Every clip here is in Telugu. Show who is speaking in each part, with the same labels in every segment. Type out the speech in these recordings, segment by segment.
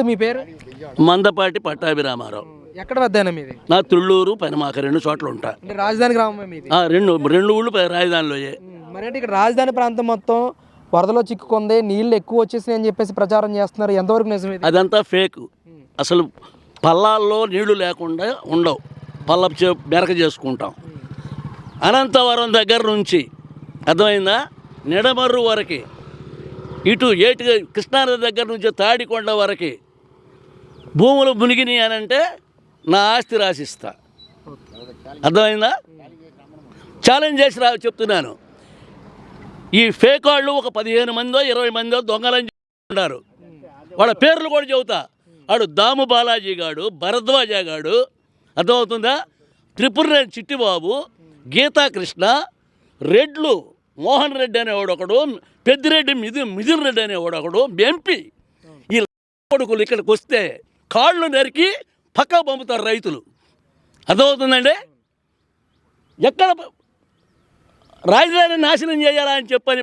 Speaker 1: మీ పేరు?
Speaker 2: మందపాటి పట్టాభిరామారావు.
Speaker 1: ఎక్కడ వద్దానా మీది?
Speaker 2: నా తుళ్ళూరు పెనమాక రెండు చోట్ల ఉంటా.
Speaker 1: అంటే రాజధాని గ్రామం మీది?
Speaker 2: ఆ, రెండు రెండు ఊళ్ళు ప- రాజధానిలోయే
Speaker 1: ఉమ్, మరేంటి ఇక్కడ రాజధాని ప్రాంతం మొత్తం వరదలో చిక్కుకుంది నీళ్ళు ఎక్కువ వచ్చేసినాయి అని చెప్పేసి ప్రచారం చేస్తున్నారు. ఎంతవరకు నిజం ఇది?
Speaker 2: అదంతా ఫేక్. అసలు పల్లాల్లో నీళ్ళు లేకుండా ఉండవు. పల్ల చే- మెరక చేసుకుంటాం. అనంతవరం దగ్గర నుంచి అర్థమైందా? నిడమర్రు వరకు ఇటు ఏటి కృష్ణానది దగ్గర నుంచి తాడికొండ వరకు భూములు మునిగినాయి అని అంటే నా ఆస్తి రాసిస్తా. అర్థమైందా? ఛాలెంజ్ చేసి రా చెప్తున్నాను. ఈ ఫేక్ వాళ్ళు ఒక పదిహేను మందో ఇరవై మందో దొంగలని ఉన్నారు వాళ్ళ పేర్లు కూడా చెబుతా. వాడు దాము బాలాజీ గాడు భరద్వాజ గాడు. అర్థమవుతుందా? త్రిపురనేని చిట్టిబాబు గీతాకృష్ణ రెడ్లు మోహన్ రెడ్డి అనేవాడు ఒకడు పెద్దిరెడ్డి మిథు మిథున్ రెడ్డి అనేవాడు ఒకడు ఎంపీ. ఈ కొడుకులు ఇక్కడికి వస్తే కాళ్ళు నరికి పక్క పంపుతారు రైతులు. అర్థమవుతుందండి? ఎక్కడ రాజధాని నాశనం చేయాలా అని చెప్పని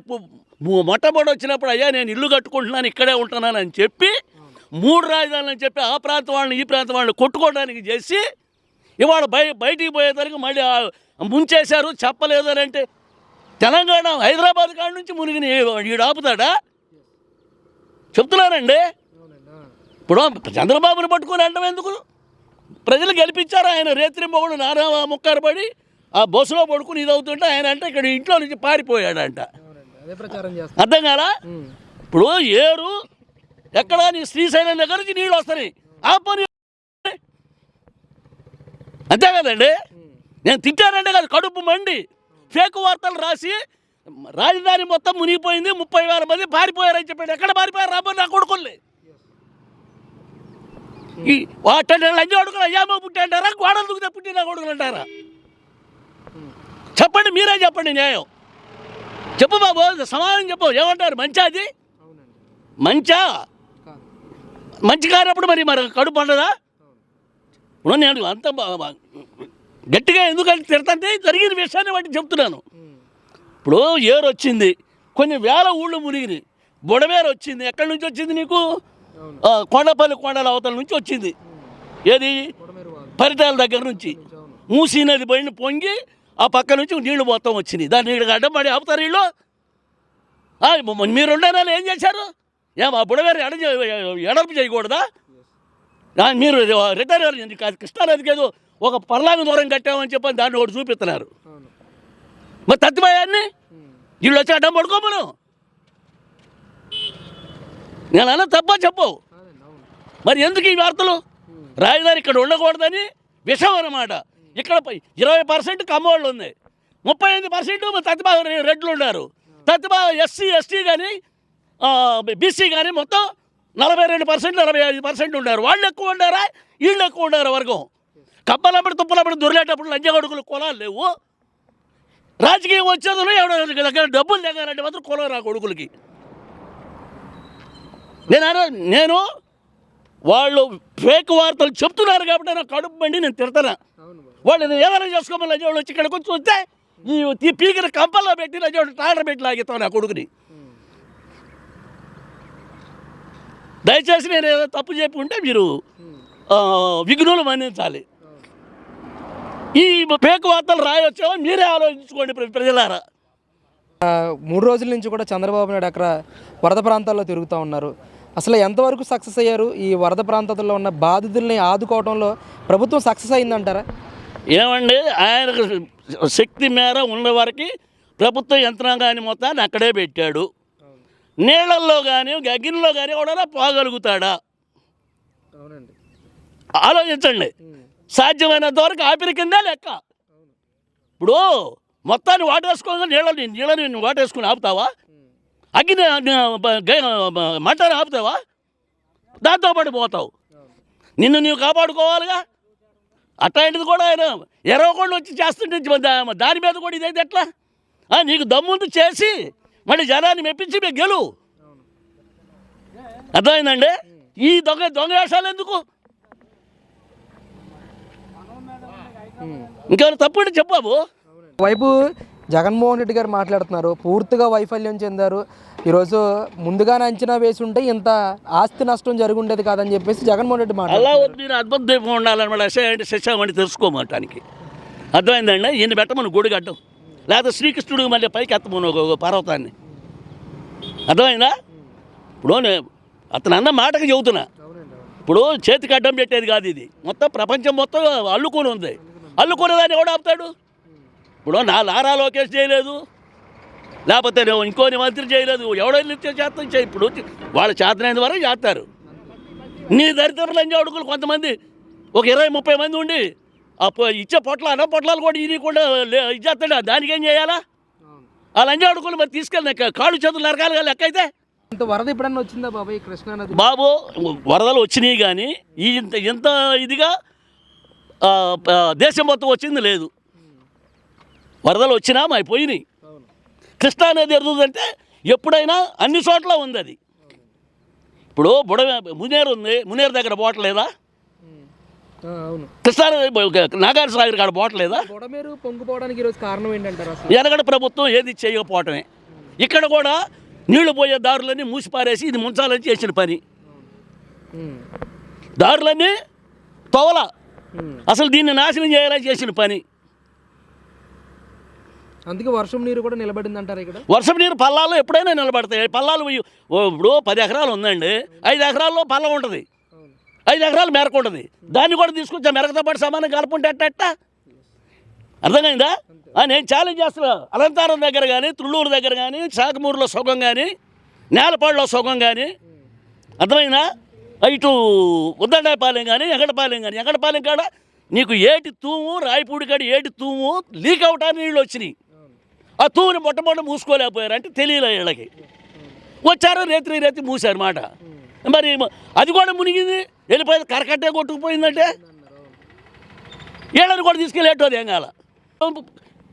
Speaker 2: మొట్టమొదటి వచ్చినప్పుడు అయ్యా నేను ఇల్లు కట్టుకుంటున్నాను ఇక్కడే ఉంటున్నాను అని చెప్పి మూడు రాజధానులు అని చెప్పి ఆ ప్రాంతం వాళ్ళని ఈ ప్రాంతం వాళ్ళని కొట్టుకోవడానికి చేసి ఇవాళ బయ బయటికి పోయేసరికి మళ్ళీ ముంచేశారు చెప్పలేదు అని అంటే తెలంగాణ హైదరాబాద్ కాడ నుంచి మునిగిన ఈడు ఆపుతాడా? చెప్తున్నానండి ఇప్పుడు చంద్రబాబుని పట్టుకుని అంటాం ఎందుకు? ప్రజలు గెలిపించారు ఆయన రేత్రి మొగుడు నానా ముక్కారు పడి ఆ బస్సులో పడుకుని ఇది అవుతుంటే ఆయన అంటే ఇక్కడ ఇంట్లో నుంచి పారిపోయాడంట. అర్థం కాలా? ఇప్పుడు ఏరు ఎక్కడ నీ శ్రీశైలం దగ్గర నుంచి నీళ్ళు వస్తాయి. ఆ పని అంతే కదండి? నేను తిట్టానంటే కాదు కడుపు మండి. ఫేక్ వార్తలు రాసి రాజధాని మొత్తం మునిగిపోయింది ముప్పై వేల మంది పారిపోయారని చెప్పాడు. ఎక్కడ పారిపోయారు? రాబోయే నా కొడుకుల్ని. ఈ వాటి లంజ కొడుకులు అయ్యామో పుట్టాంటారా గోడలు దూకితే పుట్టిన కొడుకులు అంటారా? చెప్పండి మీరే చెప్పండి న్యాయం. చెప్పు బాబు సమాధానం చెప్పు. ఏమంటారు? మంచా అది? మంచా? మంచి కానప్పుడు మరి మరి కడుపు పండదా? ఇప్పుడు నేను అంత గట్టిగా ఎందుకంటే తిడతంటే జరిగిన విషయాన్ని వాటికి చెప్తున్నాను. ఇప్పుడు ఏరు వచ్చింది కొన్ని వేల ఊళ్ళు మునిగినాయి. బుడమేరు వచ్చింది ఎక్కడి నుంచి వచ్చింది నీకు? కొండపల్లి కొండల అవతల నుంచి వచ్చింది. ఏది? పరిటాల దగ్గర నుంచి. మూసీ నది పైన పొంగి ఆ పక్క నుంచి నీళ్ళు మొత్తం వచ్చినాయి దాన్ని నీళ్ళు అడ్డం పడి ఆపుతారు వీళ్ళు. మీరు ఉండేనాళ్ళు ఏం చేశారు? ఏం ఆ బుడవేరు ఎడ ఎడల్పు చేయకూడదా? మీరు రిటైర్ కృష్ణానదికి ఏదో ఒక పర్లాంగ దూరం కట్టామని చెప్పని దాన్ని ఒకటి చూపిస్తున్నారు. మరి తత్తిపోయాన్ని? వీళ్ళు వచ్చి అడ్డం పడుకోమను. నేను అన్న తప్ప చెప్పు. మరి ఎందుకు ఈ వార్తలు? రాజధాని ఇక్కడ ఉండకూడదని విషం అన్నమాట. ఇక్కడ ఇరవై పర్సెంట్ కమ్మోళ్ళు ఉంది ముప్పై ఎనిమిది పర్సెంట్ తత్తిబాబు రెడ్లు ఉన్నారు. తత్తిబాబు ఎస్సీ ఎస్టీ కానీ బీసీ కానీ మొత్తం నలభై రెండు పర్సెంట్ నలభై ఐదు పర్సెంట్ ఉన్నారు. వాళ్ళు ఎక్కువ ఉండారా? వీళ్ళు ఎక్కువ ఉండారు వర్గం? కబ్బలప్పుడు తుప్పలప్పుడు దొరికేటప్పుడు లంజ కొడుకులు కులాలు లేవు. రాజకీయం వచ్చేది ఎవడో దగ్గర డబ్బులు దగ్గరంటే మాత్రం కులం రా కొడుకులకి. నేను నేను వాళ్ళు ఫేక్ వార్తలు చెప్తున్నారు కాబట్టి నాకు కడుపు మండి నేను తిడతాను? వాళ్ళు ఏదైనా చేసుకోమని లజోడు వచ్చి ఇక్కడికి వచ్చి వస్తే ఈ పీకిన కంపల్లో పెట్టి లజోడు టాటర్ పెట్టి లాగిస్తాను నా కొడుకుని. దయచేసి నేను ఏదో తప్పు చెప్పి ఉంటే మీరు విఘ్నులు మన్నించాలి. ఈ ఫేక్ వార్తలు రాయొచ్చామో మీరే ఆలోచించుకోండి ప్ర- ప్రజలారా.
Speaker 1: మూడు రోజుల నుంచి కూడా చంద్రబాబు నాయుడు అక్కడ వరద ప్రాంతాల్లో తిరుగుతూ ఉన్నారు. అసలు ఎంతవరకు సక్సెస్ అయ్యారు? ఈ వరద ప్రాంతాల్లో ఉన్న బాధితుల్ని ఆదుకోవడంలో ప్రభుత్వం సక్సెస్ అయిందంటారా?
Speaker 2: ఏమండి ఆయనకు శక్తి మేర ఉన్న వరకు ప్రభుత్వ యంత్రాంగాన్ని మొత్తాన్ని అక్కడే పెట్టాడు. నీళ్ళల్లో కానీ అగ్నిలో కానీ ఎవడన్నా పోగలుగుతాడా? ఆలోచించండి. సాధ్యమైనంత వరకు ఆపిరి కిందే లెక్క ఇప్పుడు మొత్తాన్ని వాటేసుకోగా నీళ్ళని నీళ్ళని నువ్వు వాటేసుకుని ఆపుతావా? అగ్ని మంటని ఆపుతావా? దాంతో పాటు పోతావు. నిన్ను నీవు కాపాడుకోవాలిగా? అట్లాంటిది కూడా ఆయన ఎరవకుండా వచ్చి చేస్తుంటే దాని మీద కూడా ఇదైతే ఎట్లా? నీకు దమ్ముంది చేసి మళ్ళీ జనాన్ని మెప్పించి మేము గెలు. అర్థమైందండి? ఈ దొంగ దొంగ వేషాలు ఎందుకు? ఇంకేమైనా తప్పు ఉంటే చెప్పు బాబు.
Speaker 1: వైపు జగన్మోహన్ రెడ్డి గారు మాట్లాడుతున్నారు. పూర్తిగా వైఫల్యం చెందారు. ఈరోజు ముందుగానే అంచనా వేసి ఉంటే ఇంత ఆస్తి నష్టం జరిగి ఉండేది కాదని చెప్పేసి జగన్మోహన్ రెడ్డి మాట
Speaker 2: అలా మీరు అద్భుత దీపం ఉండాలన్నమాట అంటే శశామని తెలుసుకోమటానికి. అర్థమైందండి ఈయన పెట్టమని గుడి కట్టం లేకపోతే శ్రీకృష్ణుడు మళ్ళీ పైకి ఎత్తమను ఒక పర్వతాన్ని. అర్థమైందా? ఇప్పుడు నేను అతను అన్న మాటకి చెబుతున్నా. ఇప్పుడు చేతికి అడ్డం పెట్టేది కాదు ఇది. మొత్తం ప్రపంచం మొత్తం అల్లుకొని ఉంది. అల్లుకునేదాన్ని ఎవడు ఆపుతాడు? ఇప్పుడు నా లారా లోకేష్ చేయలేదు. లేకపోతే నేను ఇంకోని మంత్రి చేయలేదు. ఎవడో చేస్తాం చేయి. ఇప్పుడు వాళ్ళ చేతనైన వరకు చేస్తారు. నీ దరిద్ర లంజ అడుగులు కొంతమంది. ఒక ఇరవై ముప్పై మంది ఉండి ఆ పొ- ఇచ్చే పొట్ల అన్న పొట్లాలు కూడా ఇది కూడా ఇచ్చేస్తాడు? దానికి ఏం చేయాలా? ఆ లంజ అడుగులు మరి తీసుకెళ్ళి కాళ్ళు చేతులు నరకాలి లెక్క అయితే.
Speaker 1: ఇంత వరద ఎప్పుడన్నా వచ్చిందా బాబాయ్ కృష్ణా నది?
Speaker 2: బాబు వరదలు వచ్చినాయి కానీ ఈ ఇంత ఇంత ఇదిగా దేశం మొత్తం వచ్చింది లేదు. వరదలు వచ్చినా మా పోయినాయి కృష్ణా నది ఎదుగుదంటే ఎప్పుడైనా అన్ని చోట్ల ఉంది అది ఇప్పుడు బుడ మునేరు ఉంది మునేరు దగ్గర పోవట్లేదా?
Speaker 1: ఆ, అవును.
Speaker 2: కృష్ణా నది నాగార్జున సాగర్ కాడ పోవట్లేదా?
Speaker 1: బొడమేరు పొంగిపోవడానికి ఈరోజు కారణం ఏంటంటారు
Speaker 2: ఎనగడ ప్రభుత్వం ఏది చేయకపోవటమే. ఇక్కడ కూడా నీళ్ళు పోయే దారులన్నీ మూసిపారేసి ఇది ముంచాలని చేసిన పని. దారులన్నీ తోవల. అసలు దీన్ని నాశనం చేయాలని చేసిన పని.
Speaker 1: అందుకే వర్షం నీరు కూడా నిలబడింది అంటారు ఇక్కడ.
Speaker 2: వర్షం నీరు పల్లాల్లో ఎప్పుడైనా నిలబడతాయి. పల్లాలు ఇప్పుడు పది ఎకరాలు ఉందండి. ఐదు ఎకరాల్లో పల్లం ఉంటుంది. ఐదు ఎకరాలు మెరకు ఉంటుంది. దాన్ని కూడా తీసుకొచ్చి మెరకతో పాటు సమానం కలుపుకుంటే అట్ట అర్థమైందా? నేను ఛాలెంజ్ చేస్తున్నా. అలంతారం దగ్గర కానీ తుళ్ళూరు దగ్గర కానీ చాకమూరులో సుఖం కానీ నేలపాడులో సుఖం కానీ అర్థమైందా? ఇటు ఉద్దండాయపాలెం కానీ ఎగడపాలెం కానీ ఎగడపాలెం కాడ నీకు ఏటి తూము రాయపూడి కాడ ఏటి తూము లీక్ అవటానికి నీళ్ళు వచ్చినాయి. ఆ తూని మొట్టమొదటి మూసుకోలేకపోయారు అంటే తెలియలే వీళ్ళకి. వచ్చారు రేత్రి రేత్రి మూసారు మాట. మరి అది కూడా మునిగింది వెళ్ళిపోయింది కరకట్టే కొట్టుకుపోయిందంటే? వీళ్ళని కూడా తీసుకెళ్ళేటోది ఏం కాల.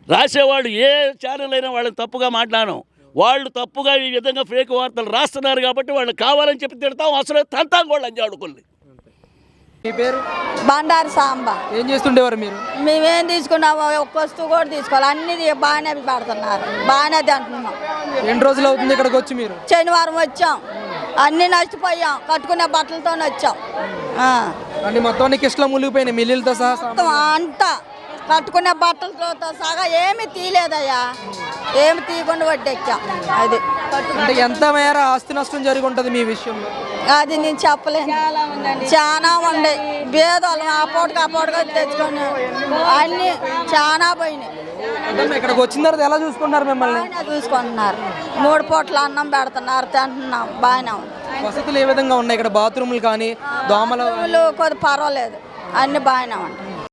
Speaker 2: రాసేవాళ్ళు ఏ ఛానల్ అయినా వాళ్ళని తప్పుగా మాట్లాడను వాళ్ళు తప్పుగా ఈ విధంగా ఫేక్ వార్తలు రాస్తున్నారు కాబట్టి వాళ్ళు కావాలని చెప్పి తిడతాం అసలు తంతాం కూడా అని
Speaker 1: మీ పేరు?
Speaker 3: బండారు సాంబ.
Speaker 1: ఏం చేస్తుండేవారు మీరు?
Speaker 3: మేమేం తీసుకున్నాము ఒక్క వస్తువు కూడా తీసుకోవాలి. అన్ని బాగానే పెడుతున్నారు. బాగానే తింటున్నాం.
Speaker 1: ఎన్ని రోజులు అవుతుంది ఇక్కడికి వచ్చి మీరు?
Speaker 3: శనివారం వచ్చాం. అన్ని నష్టపోయాం. కట్టుకునే బట్టలతో వచ్చాం.
Speaker 1: అన్ని మొత్తం మునిగిపోయినాయి మిల్లులతో సహా
Speaker 3: అంతా. కట్టుకునే బట్టలతో సగా ఏమి తీయలేదయ్యా. ఏమి తీయకుండా వడ్డెక్కాం. అది.
Speaker 1: అంటే ఎంత మేర ఆస్తి నష్టం జరిగి ఉంటుంది మీ విషయంలో?
Speaker 3: అది నేను చెప్పలేను. చాలా ఉండే. భేదాలు ఆ పూటకి ఆ పూటగా తెచ్చుకొని అన్ని చాలా పోయినాయి.
Speaker 1: ఇక్కడికి వచ్చిన తర్వాత ఎలా చూసుకుంటారు మిమ్మల్ని?
Speaker 3: చూసుకుంటున్నారు. మూడు పూట్ల అన్నం పెడుతున్నారు తింటున్నాం బాగానే ఉంది.
Speaker 1: వసతులు ఏ విధంగా ఉన్నాయి? ఇక్కడ బాత్రూములు కానీ దోమల
Speaker 3: కొద్ది పర్వాలేదు. అన్ని బాగానే ఉంటాయి